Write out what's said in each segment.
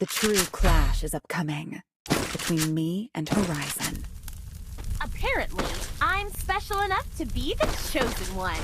The true clash is upcoming between me and Horizon. Apparently, I'm special enough to be the chosen one.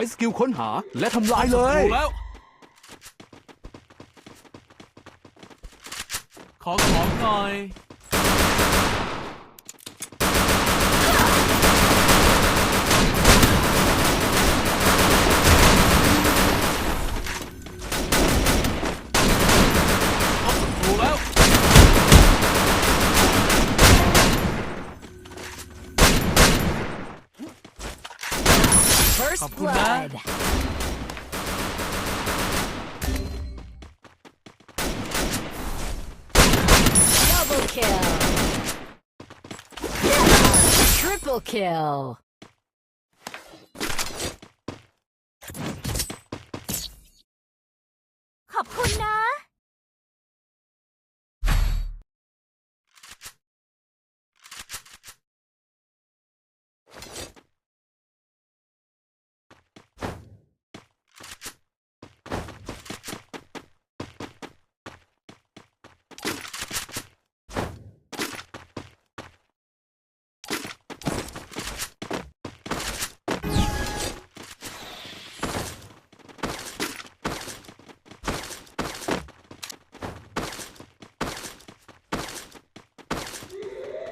ช้สกิลค้นหาและทำลายเลย ถูกแล้ว ขอของหน่อย Triple kill.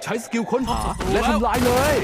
ใช้สกิลค้นหาและทำลายเลย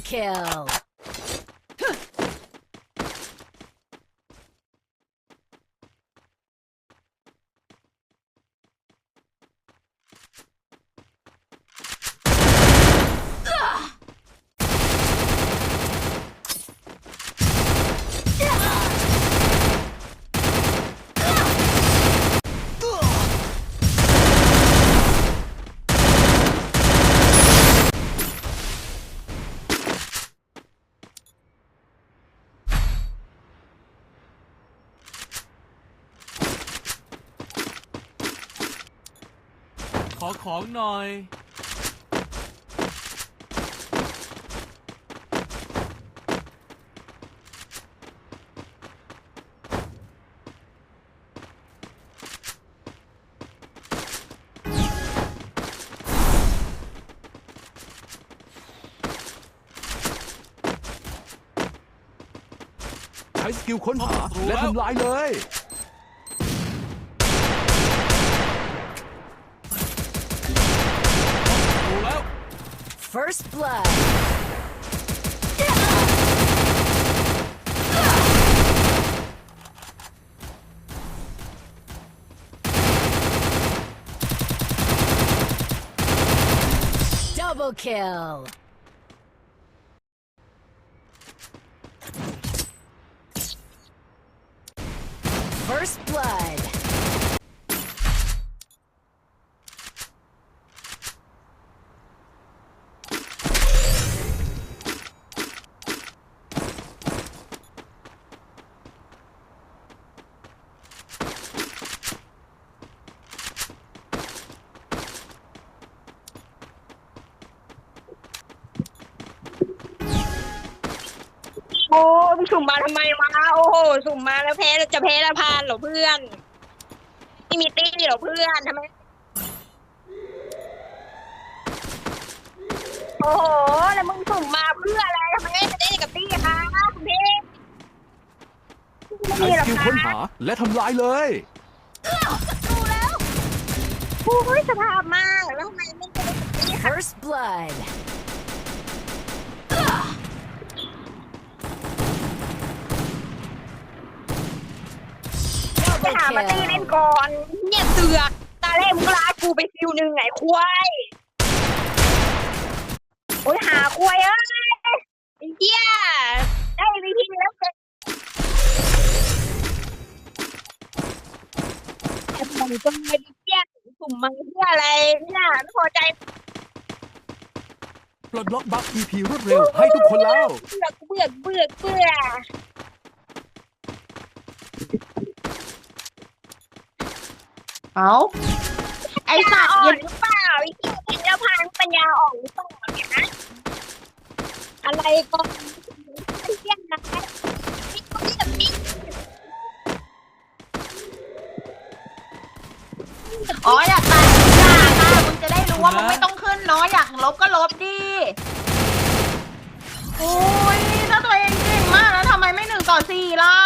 Kill. ขอของหน่อย ใช้สกิลค้นหาถูกแล้วและทำลายเลย First blood. Double kill. First blood. โอ้ยสุ่มมาทำไมวะโอ้โหสุ่มมาแล้วแพ้จะแพ้ละพานเหรอเพื่อนไม่มีตี้เหรอเพื่อนทำไมโอ้โหแล้วมึงสุ่มมาเพื่ออะไรทำไมจะได้กับตี้คะคุณพี่ไม่ใช้มคิวค้นหาและทำลายเลยดูแล้วผู้ยสภาพมากแล้วทำไมไม่ได้ First blood. ไปหามาตีเล่นก่อน เนี่ยเสือกตาเล่มงลากูไปฟิวหนึ่งไงควายโอ้ยหาควายเอ้ยไอ้เหี้ยได้วีพีแล้วเสร็จทำไมก็ไม่ได้เหี้ยสุ่มมังเหี้ยอะไรเนี่ยไม่พอใจปลดล็อกบัค EP รวดเร็วให้ทุกคนแล้ว เบื่อเบื่อเบื่อเบื่อ เอาไอสัตว์อ่อเย็นนหรือเปล่าไอ้ที่เป็นเจ้าพานปัญญาอ่อนหรือเปล่าเนี่ยนะอะไรก็ไม่เที่ยงนะนี่เขาเรียกนี่อ๋ออยากตายอย่าค่ะมึงจะได้รู้ว่ามึงไม่ต้องขึ้นเนาะอยากลบก็ลบดิโอ้ยถ้าตัวเองเก่งมากแล้วทำไมไม่หนึ่งต่อสี่ล่ะ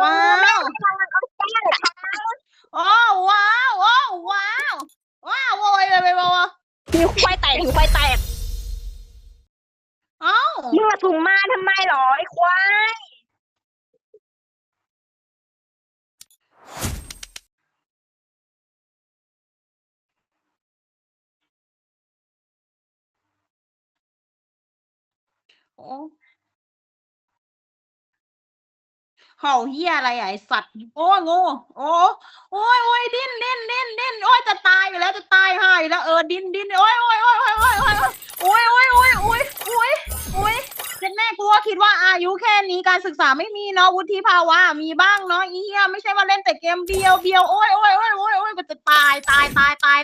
ว้าวแม่กำลังเอาแก้เลยค่ะโอ้ว้าวโอ้ว้าวว้าวโอ้ยโอ้ยโอ้ยโอ้ยถือควายแตกถือควายแตกเอ้าเมื่อถุงมาทำไมหรอไอ้ควายโอ้ เห่าเฮียอะไรอะไอสัตว์โอ้ยงูโอ้โอ้ยโอ้ยดิ้นดิ้นดิ้นดิ้นโอ้ยจะตายอยู่แล้วจะตายหายแล้วเออดิ้นดิ้นโอ้ยโอ้ยโอ้ยโอ้ยโอ้ยโอ้ยโอ้ยโอ้ยโอ้ยโอ้ยโอ้ยโอ้ยเจ็ดแม่กูก็คิดว่าอายุแค่นี้การศึกษาไม่มีเนาะวุฒิภาวะมีบ้างเนาะอีเฮียไม่ใช่ว่าเล่นแต่เกมเบียวเบียวโอ้ยโอ้ยโอ้ยโอ้ยโอ้ยมันจะตายตายตายตาย